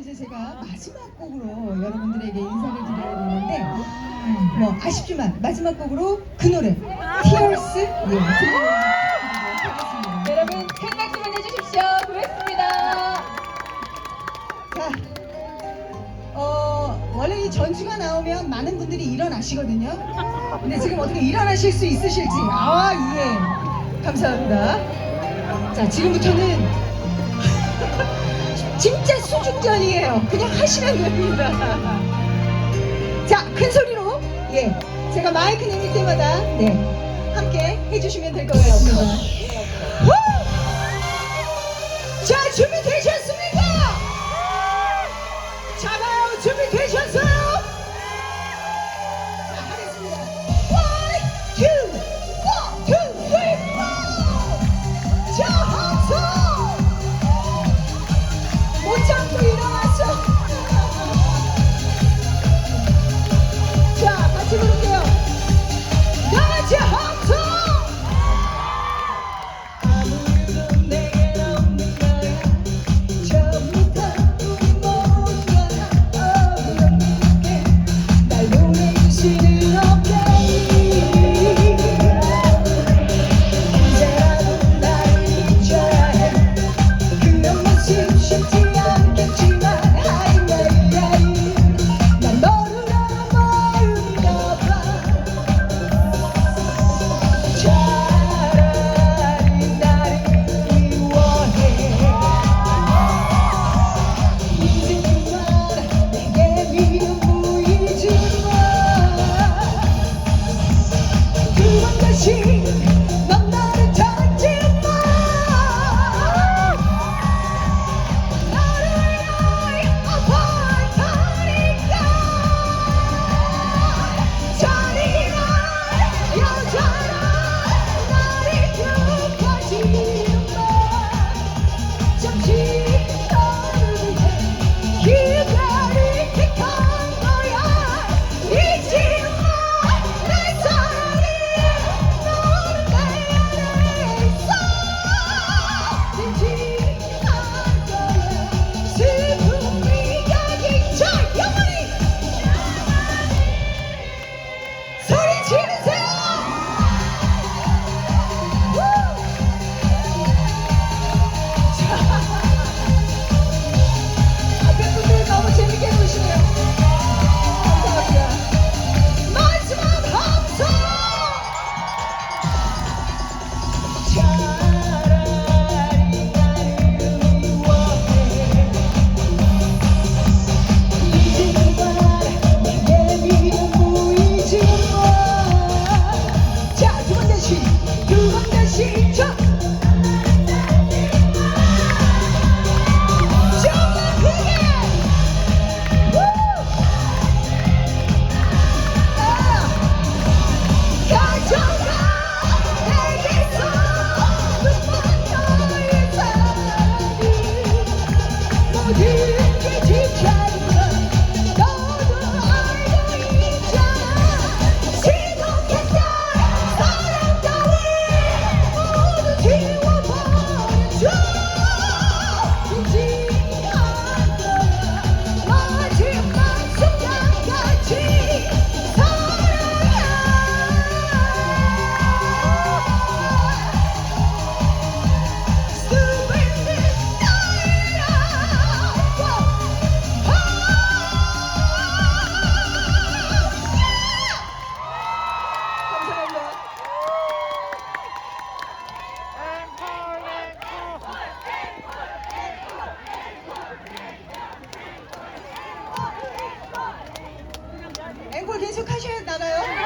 이제 제가 마지막 곡으로 여러분들에게 인사를 드려야 되는데 뭐 아쉽지만 마지막 곡으로 그 노래 Tears 예. 여러분 큰 박수 보내주십시오. 고맙습니다. 자, 어, 원래 이 전주가 나오면 많은 분들이 일어나시거든요. 근데 지금 어떻게 일어나실 수 있으실지. 아, 예. 감사합니다. 자, 지금부터는 진짜 수중전이에요. 그냥 하시면 됩니다. 자, 큰 소리로, 예. 제가 마이크 내밀 때마다, 네. 함께 해주시면 될 것 같습니다. 후! 자, 준비되셨 我与你一起唱。 계속 하셔야 나가요.